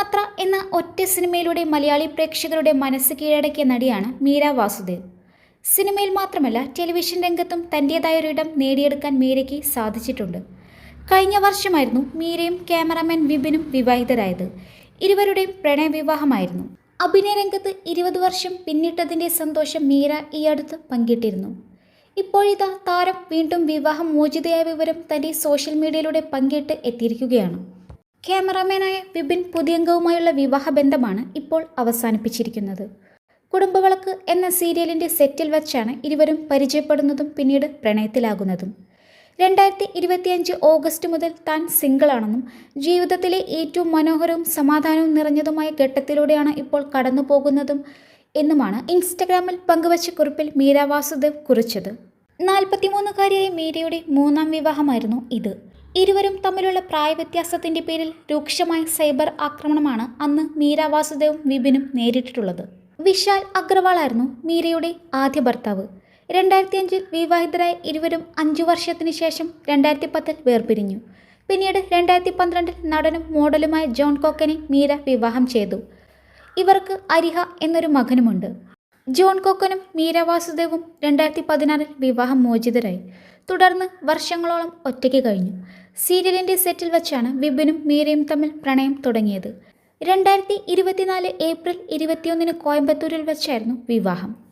സുമാത്ര എന്ന ഒറ്റ സിനിമയിലൂടെ മലയാളി പ്രേക്ഷകരുടെ മനസ്സ് കീഴടക്കിയ നടിയാണ് മീര വാസുദേവ്. സിനിമയിൽ മാത്രമല്ല ടെലിവിഷൻ രംഗത്തും തന്റേതായൊരിടം നേടിയെടുക്കാൻ മീരയ്ക്ക് സാധിച്ചിട്ടുണ്ട്. കഴിഞ്ഞ വർഷമായിരുന്നു മീരയും ക്യാമറാമാൻ വിപിനും വിവാഹിതരായത്. ഇരുവരുടെയും പ്രണയവിവാഹമായിരുന്നു. അഭിനയ രംഗത്ത് ഇരുപത് വർഷം പിന്നിട്ടതിന്റെ സന്തോഷം മീര ഈ അടുത്ത് പങ്കിട്ടിരുന്നു. ഇപ്പോഴിതാ താരം വീണ്ടും വിവാഹം മോചിതയായ വിവരം തന്റെ സോഷ്യൽ മീഡിയയിലൂടെ പങ്കിട്ട് എത്തിയിരിക്കുകയാണ്. ക്യാമറാമാനായ വിപിൻ പുതിയംഗവുമായുള്ള വിവാഹബന്ധമാണ് ഇപ്പോൾ അവസാനിപ്പിച്ചിരിക്കുന്നത്. കുടുംബവിളക്ക് എന്ന സീരിയലിന്റെ സെറ്റിൽ വച്ചാണ് ഇരുവരും പരിചയപ്പെടുന്നതും പിന്നീട് പ്രണയത്തിലാകുന്നതും. രണ്ടായിരത്തി ഇരുപത്തിയഞ്ച് ഓഗസ്റ്റ് മുതൽ താൻ സിംഗിളാണെന്നും ജീവിതത്തിലെ ഏറ്റവും മനോഹരവും സമാധാനവും നിറഞ്ഞതുമായ ഘട്ടത്തിലൂടെയാണ് ഇപ്പോൾ കടന്നു പോകുന്നതും എന്നുമാണ് ഇൻസ്റ്റഗ്രാമിൽ പങ്കുവച്ച കുറിപ്പിൽ മീര വാസുദേവ് കുറിച്ചത്. നാൽപ്പത്തിമൂന്നുകാരിയായ മീരയുടെ മൂന്നാം വിവാഹമായിരുന്നു ഇത്. ഇരുവരും തമ്മിലുള്ള പ്രായവ്യത്യാസത്തിന്റെ പേരിൽ രൂക്ഷമായ സൈബർ ആക്രമണമാണ് അന്ന് മീര വാസുദേവും വിപിനും നേരിട്ടിട്ടുള്ളത്. വിശാൽ അഗ്രവാളായിരുന്നു മീരയുടെ ആദ്യ ഭർത്താവ്. രണ്ടായിരത്തി അഞ്ചിൽ വിവാഹിതരായ ഇരുവരും അഞ്ചു വർഷത്തിന് ശേഷം രണ്ടായിരത്തി പത്തിൽ വേർപിരിഞ്ഞു. പിന്നീട് രണ്ടായിരത്തി പന്ത്രണ്ടിൽ നടനും മോഡലുമായ ജോൺ കോക്കനെ മീര വിവാഹം ചെയ്തു. ഇവർക്ക് അരിഹ എന്നൊരു മകനുമുണ്ട്. ജോൺ കൊക്കനും മീര വാസുദേവും രണ്ടായിരത്തി പതിനാറിൽ വിവാഹം മോചിതരായി. തുടർന്ന് വർഷങ്ങളോളം ഒറ്റയ്ക്ക് കഴിഞ്ഞു. സീരിയലിന്റെ സെറ്റിൽ വെച്ചാണ് വിപിനും മീരയും തമ്മിൽ പ്രണയം തുടങ്ങിയത്. രണ്ടായിരത്തി ഇരുപത്തിനാല് ഏപ്രിൽ ഇരുപത്തിയൊന്നിന് കോയമ്പത്തൂരിൽ വെച്ചായിരുന്നു വിവാഹം.